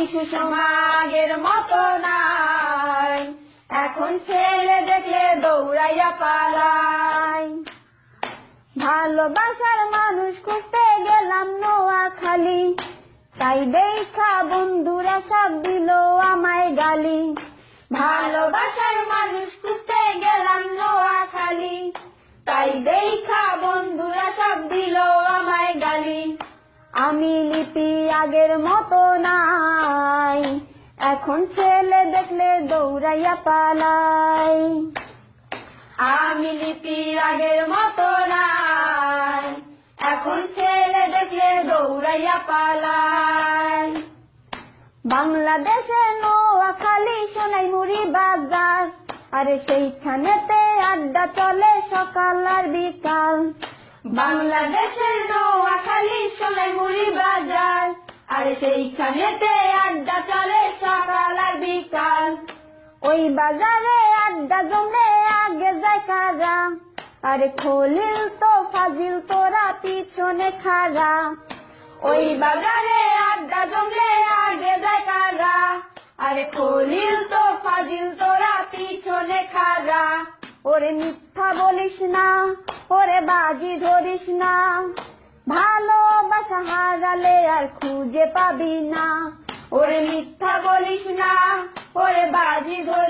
আমি সুষমাগের মতো নাই। এখন ছেলে দেখলে দৌড়াইয়া পালাই। ভালোবাসার মানুষ খুঁজতে গেলাম নোয়াখালী। তাই দেখা বন্ধুরা সব দিল আমায় গালি। ভালোবাসার মানুষ খুঁজতে গেলাম নোয়াখালী। তাই দেখা বন্ধুরা সব দিল আমায় গালি। আমি লিপি আগের মতো নাই। এখন ছেলে দেখলে দৌড়াইয়া পালাই। আমি লিপি আগের মতো নাই। এখন ছেলে দেখলে দৌড়াইয়া পালাই। বাংলাদেশের নোয়াখালী সোনাই মুড়ি বাজার। আরে সেইখানেতে আড্ডা চলে সকাল আর বিকাল। বাংলাদেশের নোয়াখালী সোনাই মুড়ি বাজার। আরে সেইখানেতে আড্ডা ওই বাজারে আড্ডা জমলে আগে যায় কারা? আরে খলিল তো ফাজিল, তোরা পিছনে খারা। ওই বাজারে আড্ডা জমলে আগে যায় কারা? আরে খলিল তো ফাজিল, তোরা পিছনে খারা। ওরে মিথ্যা বলিস না, ওরে বাজি ধরিস না। ভালোবাসা হারালে আর খুঁজে পাবি না। ওরে মিথ্যা বলিস না ওরে বাজি ধরিস না ভালোবাসা